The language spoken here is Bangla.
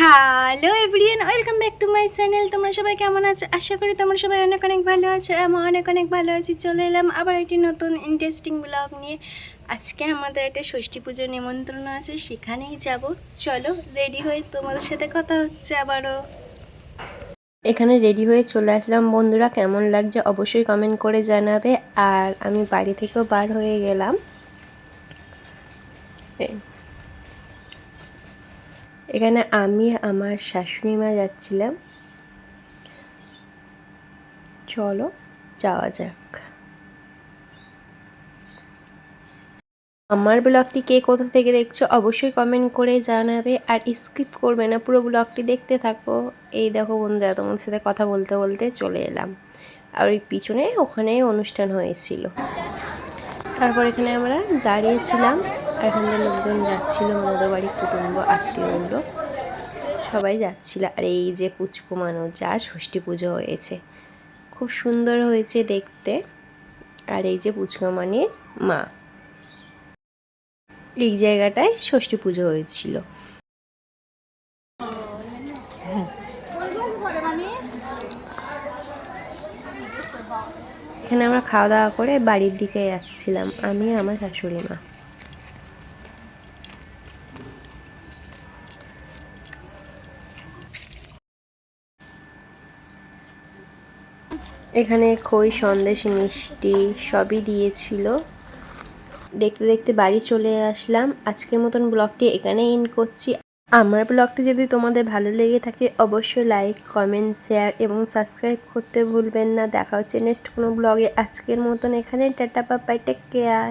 Hello everyone welcome back to my channel তোমরা সবাই কেমন আছো? আশা করি তোমরা সবাই অনেক অনেক ভালো আছো আমি অনেক অনেক ভালো আছি। চলে এলাম আবার একটি নতুন ইন্টারেস্টিং ব্লগ নিয়ে। আজকে আমাদের একটা ষষ্ঠী পুজোর নিমন্ত্রণ আছে, সেখানেই যাব। চলো রেডি হয়ে তোমাদের সাথে কথা হচ্ছে আবারও। এখানে রেডি হয়ে চলে আসলাম। বন্ধুরা, কেমন লাগছে অবশ্যই কমেন্ট করে জানাবে। আর আমি বাড়ি থেকেও বার হয়ে গেলাম। এখানে আমি আমার শাশুড়ি মা যাচ্ছিলাম। চলো যাওয়া যাক। আমার ব্লগটি কে কোথা থেকে দেখছ অবশ্যই কমেন্ট করে জানাবে আর স্কিপ করবে না, পুরো ব্লগটি দেখতে থাকো। এই দেখো বন্ধুরা, তোমাদের সাথে কথা বলতে বলতে চলে এলাম। আর ওই পিছনে ওখানে অনুষ্ঠান হয়েছিল। তারপর এখানে আমরা দাঁড়িয়েছিলাম। আর এখানে লোকজন যাচ্ছিল আমাদের বাড়ির কুটুম্ব আত্মীয়গুলো সবাই যাচ্ছিল। আর এই যে পুচকু মানুষ যা ষষ্ঠী পুজো হয়েছে। খুব সুন্দর হয়েছে দেখতে। আর এই যে পুচকামানির মা। এই জায়গাটায় ষষ্ঠী পুজো হয়েছিল। এখানে আমরা খাওয়া দাওয়া করে বাড়ির দিকে যাচ্ছিলাম। আমি আমার শাশুড়ি মা। এখানে খই, সন্দেশ, মিষ্টি সবই দিয়েছিল। দেখতে দেখতে বাড়ি চলে আসলাম। আজকের মতন ব্লগটি এখানে ইন করছি। আমার ব্লগটি যদি তোমাদের ভালো লেগে থাকে, অবশ্যই লাইক কমেন্ট শেয়ার এবং সাবস্ক্রাইব করতে ভুলবেন না। দেখা হচ্ছে নেক্সট কোনো ব্লগে। আজকের মতন এখানে টাটা বাই টেক কেয়ার